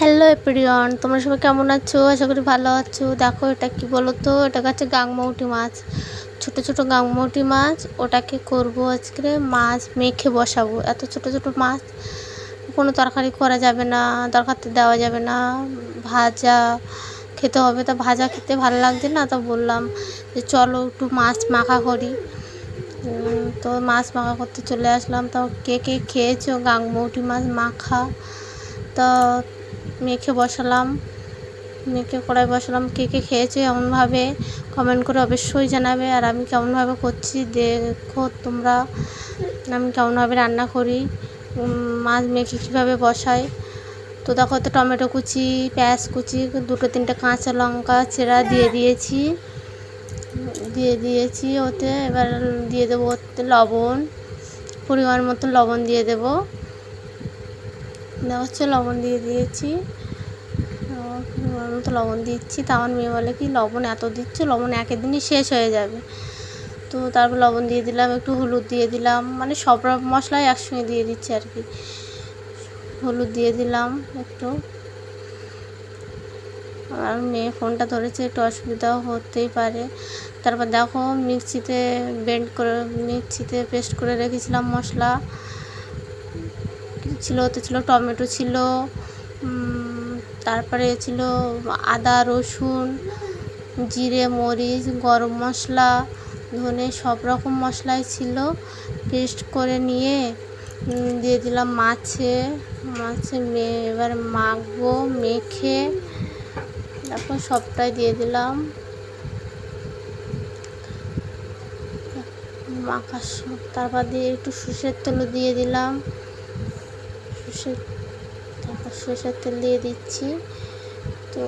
Hello এপ্রিয়ন তোমরা সবাই কেমন আছো? আশা করি ভালো আছো। দেখো, এটা কি বলো তো এটা হচ্ছে গাংমৌটি মাছ। ছোট ছোট গাংমৌটি মাছ। ওটাকে করব আজকে মাছ মেখে বসাবো। এত ছোট ছোট মাছ কোনো তরকারি করা যাবে না তরকারিতে দেওয়া যাবে না। ভাজা খেতে হবে। তা ভাজা খেতে ভালো লাগছে না? তো বললাম যে চলো একটু মাছ মাখা করি। তো মাছ মাখা করতে চলে আসলাম। তো কে কে খেয়েছো? গাংমৌটি মাছ মাখা। তো মেখে বসালাম। মেখে কড়াই বসালাম, কে কে খেয়েছে এমনভাবে কমেন্ট করে অবশ্যই জানাবে। আর আমি কেমনভাবে করছি দেখো তোমরা। আমি কেমনভাবে রান্না করি মাছ মেখে কীভাবে বসাই তো দেখো তো টমেটো কুচি, পেঁয়াজ কুচি, দুটো তিনটে কাঁচা লঙ্কা চেরা দিয়ে দিয়েছি। দিয়ে দিয়েছি ওতে, এবার দিয়ে দেবো ওতে লবণ, পরিমাণ মতো লবণ দিয়ে দেবো। দেওয়া হচ্ছে, লবণ দিয়ে দিয়েছি। মতো লবণ দিচ্ছি। তা আমার মেয়ে বলে কি, লবণ এত দিচ্ছ, লবণ একের দিনই শেষ হয়ে যাবে। তো তারপর লবণ দিয়ে দিলাম, একটু হলুদ দিয়ে দিলাম মানে সব রকম মশলাই একসঙ্গে দিয়ে দিচ্ছি আর কি। হলুদ দিয়ে দিলাম একটু। আর মেয়ে ফোনটা ধরেছে, একটু অসুবিধাও হতেই পারে। তারপর দেখো, মিক্সিতে বেন্ড করে, মিক্সিতে পেস্ট করে রেখেছিলাম মশলা। ছিল ওতে ছিল টমেটো ছিল তারপরে ছিল আদা, রসুন, জিরে, মরিচ, গরম মশলা, ধনে সব রকম মশলাই ছিল। পেস্ট করে নিয়ে দিয়ে দিলাম মাছে মাছে এবার মাখবো, মেখে, তারপর সবটাই দিয়ে দিলাম। মাখার তারপর দিয়ে একটু সর্ষের তেলও দিয়ে দিলাম। সর্ষের তারপর সর্ষের তেল দিয়ে দিচ্ছি। তো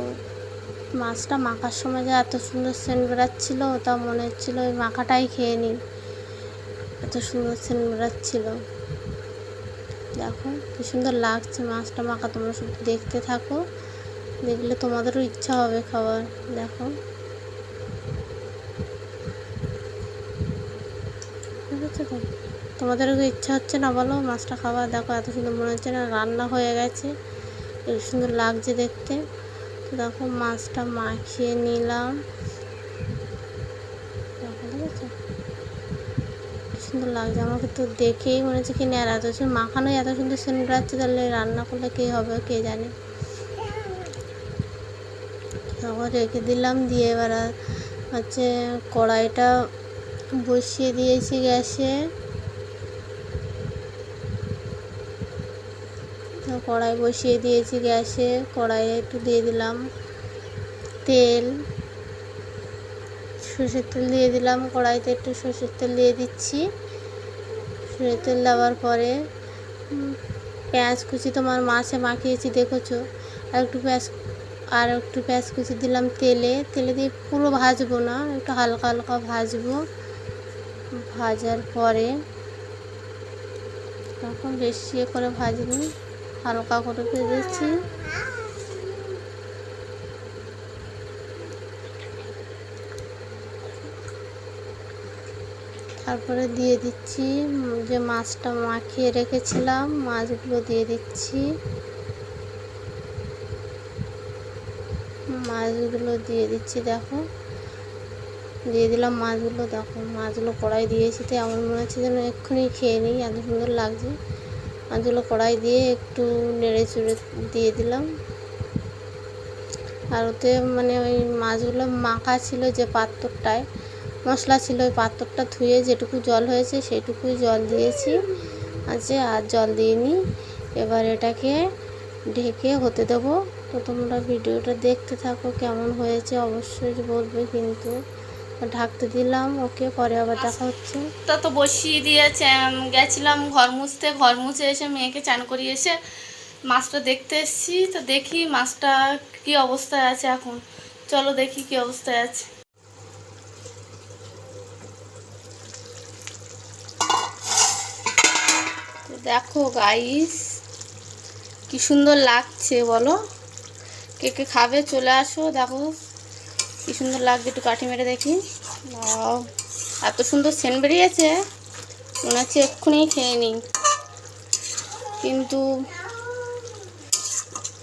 মাছটা মাখার সময় যে এত সুন্দর সেন্ট বেরাচ্ছিলো তা মনে হচ্ছিল ওই মাখাটাই খেয়ে নিই। এত সুন্দর সেন্ট বেরাচ্ছিল দেখো কি সুন্দর লাগছে মাছটা মাখা, তোমরা শুধু দেখতে থাকো, দেখলে তোমাদেরও ইচ্ছা হবে খাবার দেখো। আছে তো? তোমাদেরও কি ইচ্ছা হচ্ছে না বলো? মাছটা খাবার দেখো এত সুন্দর মনে হচ্ছে না, রান্না হয়ে গেছে। এত সুন্দর লাগছে দেখতে। তো দেখো মাছটা মাখিয়ে নিলাম। সুন্দর লাগছে, আমাকে তো দেখেই মনে হচ্ছে কি না আর এত সুন্দর মাখানোই এত সুন্দর সেন্ট বেরাচ্ছে তাহলে রান্না করলে কে হবে, কে জানে? তারপর রেখে দিলাম, দিয়ে এবার হচ্ছে কড়াইটা বসিয়ে দিয়েছি গ্যাসে। কড়াই বসিয়ে দিয়েছি গ্যাসে। কড়াইয়ে একটু দিয়ে দিলাম তেল। সর্ষের তেল দিয়ে দিলাম। কড়াইতে একটু সর্ষের তেল দিয়ে দিচ্ছি। সর্ষের তেল দেওয়ার পরে পেঁয়াজ কুচি তোমার মাছে মাখিয়েছি, দেখেছ? আর একটু পেঁয়াজ, আর একটু পেঁয়াজ কুচি দিলাম তেলে। তেলে দিয়ে পুরো ভাজবো না, একটু হালকা হালকা ভাজবো। ভাজার পরে, তখন বেশি ইয়ে করে ভাজিনি হালকা করে ভেজেছি। তারপরে দিয়ে দিচ্ছি যে মাছটা মাখিয়ে রেখেছিলাম, মাছগুলো দিয়ে দিচ্ছি। মাছগুলো দিয়ে দিচ্ছি, দেখো। দিয়ে দিলাম মাছগুলো, দেখো। মাছগুলো কড়াই দিয়েছি, তো এমন মনে হচ্ছে যেন এক্ষুনি খেয়ে নিই, এত সুন্দর লাগছে। মাছগুলো কড়াই দিয়ে একটু নেড়ে চুড়ে দিয়ে দিলাম। আর ওতে মানে ওই মাছগুলো মাখা ছিল যে পাত্রটায়, মশলা ছিল ওই পাত্রটা ধুয়ে যেটুকু জল হয়েছে সেটুকুই জল দিয়েছি, আছে আর জল দিইনি এবার এটাকে ঢেকে হতে দেবো। তো তোমরা ভিডিওটা দেখতে থাকো কেমন হয়েছে, অবশ্যই বলবে কিন্তু। ঢাকতে দিলাম ওকে পরে আবার দেখা হচ্ছে। তা তো বসিয়ে দিয়ে চা- গেছিলাম ঘর মুছতে ঘর মুছে এসে মেয়েকে চান করিয়ে এসে মাছটা দেখতে এসেছি। তো দেখি মাছটা কি অবস্থায় আছে এখন। চলো দেখি কি অবস্থায় আছে। দেখো গাইস কি সুন্দর লাগছে বলো। কে কে খাবে চলে আসো দেখো। কি সুন্দর লাগছে একটু কাঠি মেরে দেখি। এত সুন্দর সেন্ট বেরিয়েছে। মনে হচ্ছে এক্ষুনি খেয়ে নিই। কিন্তু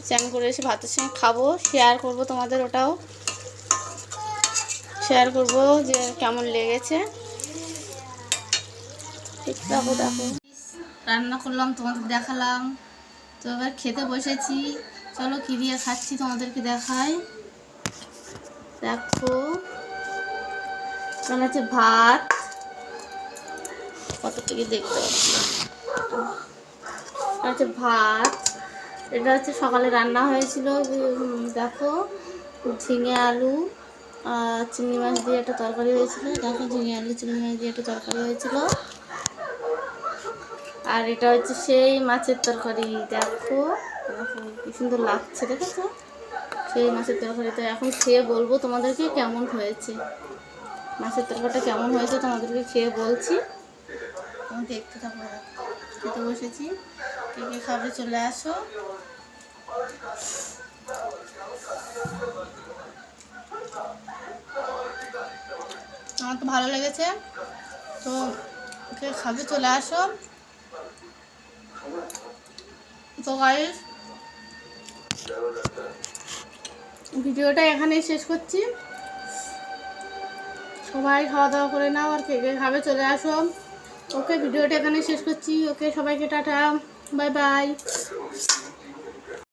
চ্যান করে এসে ভাতের সঙ্গে খাব শেয়ার করব তোমাদের ওটাও। শেয়ার করব যে কেমন লেগেছে। দেখো দেখো। রান্না করলাম, তোমাদের দেখালাম। তো এবার খেতে বসেছি। চলো কি দিয়ে খাচ্ছি তোমাদেরকে দেখাই। দেখো, এখানে আছে ভাত। কত থেকে দেখতে পাচ্ছি? হচ্ছে ভাত। এটা হচ্ছে সকালে রান্না হয়েছিল দেখো, ঝিঙে আলু চিংড়ি মাছ দিয়ে একটা তরকারি হয়েছিল। দেখো, ঝিঙে আলু, চিংড়ি মাছ দিয়ে একটা তরকারি হয়েছিল। আর এটা হচ্ছে সেই মাছের তরকারি, দেখো। দেখো, কি সুন্দর লাগছে, দেখেছ? সেই মাছের তরকারি তো এখন খেয়ে বলব তোমাদেরকে কেমন হয়েছে। মাছের তরকারিটা কেমন হয়েছে তোমাদেরকে খেয়ে বলছি। আমি দেখতে থাকব খেতে বসেছি। কে কে খাবে চলে আসো। আমার তো ভালো লেগেছে। তো কে খাবে চলে আসো। তো গাইস ভিডিওটা এখানেই শেষ করছি। সবাই খাওয়া দাওয়া করে নাও আর কে কে খাবে চলে আসো। ওকে ভিডিওটা এখানেই শেষ করছি। ওকে সবাইকে টাটা। Bye bye.